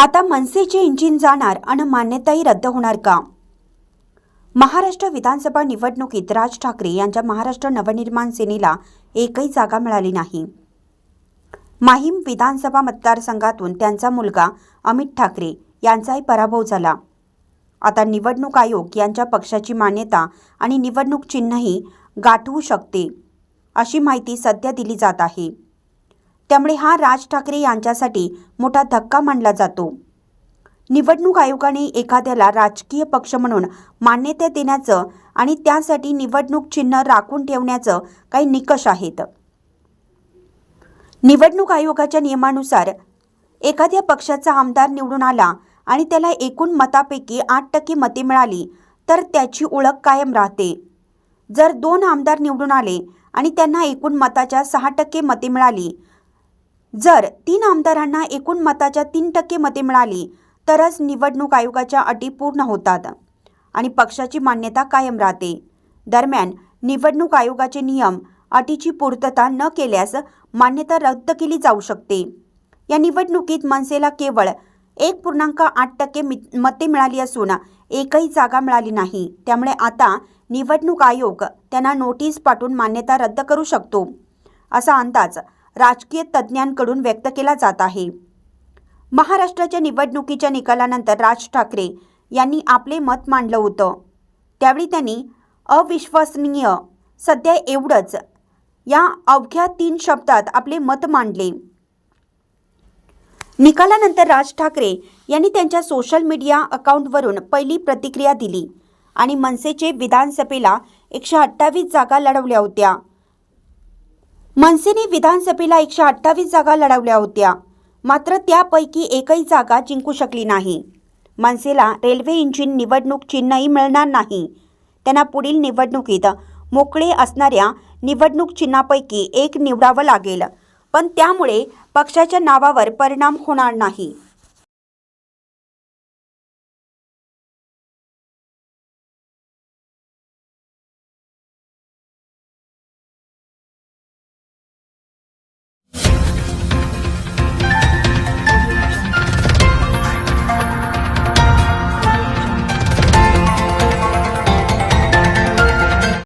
आता मनसेचे इंजिन जाणार आणि मान्यताही रद्द होणार का? महाराष्ट्र विधानसभा निवडणुकीत राज ठाकरे यांच्या महाराष्ट्र नवनिर्माण सेनेला एकही जागा मिळाली नाही. माहीम विधानसभा मतदारसंघातून त्यांचा मुलगा अमित ठाकरे यांचाही पराभव झाला. आता निवडणूक आयोग यांच्या पक्षाची मान्यता आणि निवडणूक चिन्हही गाठवू शकते अशी माहिती सध्या दिली जात आहे. त्यामुळे हा राज ठाकरे यांच्यासाठी मोठा धक्का मानला जातो. निवडणूक आयोगाने एखाद्याला राजकीय पक्ष म्हणून मान्यता देण्याचं आणि त्यासाठी निवडणूक चिन्ह राखून ठेवण्याचं काही निकष आहेत. निवडणूक आयोगाच्या नियमानुसार एखाद्या पक्षाचा आमदार निवडून आला आणि त्याला एकूण मतापैकी आठ टक्के मते मिळाली तर त्याची ओळख कायम राहते. जर दोन आमदार निवडून आले आणि त्यांना एकूण मताच्या सहा टक्के मते मिळाली जर तीन आमदारांना एकूण मताच्या तीन टक्के मते मिळाली तरच निवडणूक आयोगाच्या अटी पूर्ण होतात आणि पक्षाची मान्यता कायम राहते. दरम्यान निवडणूक आयोगाचे नियम अटीची पूर्तता न केल्यास मान्यता रद्द केली जाऊ शकते. या निवडणुकीत मनसेला केवळ एक पूर्णांक आठ टक्के मि- मते मिळाली असून एकही जागा मिळाली नाही. त्यामुळे आता निवडणूक आयोग त्यांना नोटीस पाठवून मान्यता रद्द करू शकतो. असा अंदाज राजकीय तज्ज्ञांकडून व्यक्त केला जात आहे. महाराष्ट्राच्या निवडणुकीच्या निकालानंतर राज ठाकरे यांनी आपले मत मांडलं होतं. त्यावेळी त्यांनी अविश्वसनीय सध्या एवढंच या अवघ्या तीन शब्दात आपले मत मांडले. निकालानंतर राज ठाकरे यांनी त्यांच्या सोशल मीडिया अकाउंटवरून पहिली प्रतिक्रिया दिली आणि मनसेचे विधानसभेला एकशे अठ्ठावीस जागा लढवल्या होत्या. मनसेने विधानसभेला एकशे अठ्ठावीस जागा लढवल्या होत्या. मात्र त्यापैकी एकही जागा जिंकू शकली नाही. मनसेला रेल्वे इंजिन निवडणूक चिन्हही मिळणार नाही. त्यांना पुढील निवडणुकीत मोकळे असणाऱ्या निवडणूक चिन्हापैकी एक निवडावं लागेल. पण त्यामुळे पक्षाच्या नावावर परिणाम होणार नाही.